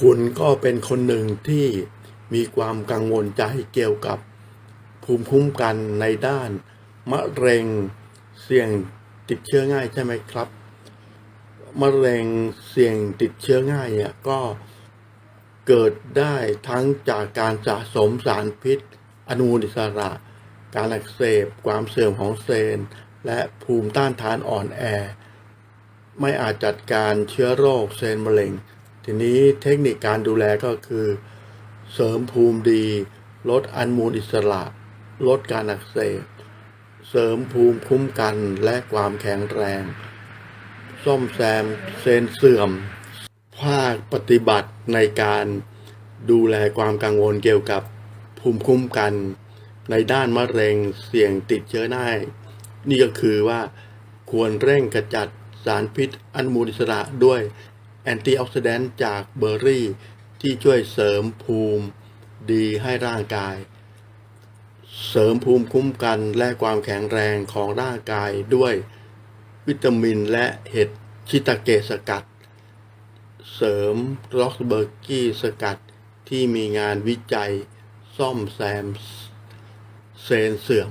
คุณก็เป็นคนหนึ่งที่มีความกังวลใจเกี่ยวกับภูมิคุ้มกันในด้านมะเร็งเสี่ยงติดเชื้อง่ายใช่ไหมครับ มะเร็งเสี่ยงติดเชื้อง่ายเนี่ยก็เกิดได้ทั้งจากการสะสมสารพิษ อนุมูลอิสระ การอักเสบ ความเสื่อมของเซลล์และภูมิต้านทานอ่อนแอ ไม่อาจจัดการเชื้อโรคเซลล์มะเร็ง ทีนี้เทคนิคการดูแลก็คือ เสริมภูมิดี ลดอนุมูลอิสระ ลดการอักเสบ เสริมภูมิคุ้มกันและความแข็งแรง ซ่อมแซมเซลล์เสื่อม ภาคปฏิบัติในการดูแลความกังวลเกี่ยวกับภูมิคุ้มกัน ในด้านมะเร็งเสี่ยงติดเชื้อได้นี่ก็คือว่าควรเร่งกระจัดสารพิษอนุมูลอิสระด้วย แอนตี้ออกซิแดนต์จากเบอร์รี่ ที่ช่วยเสริมภูมิดีให้ร่างกาย เสริมภูมิคุ้มกันและความแข็งแรงของร่างกายด้วยวิตามินและเห็ดชิตาเกสกัด เสริมล็อกเบอร์กี้สกัดที่มีงานวิจัย ซ่อมแซมเซลเสื่อม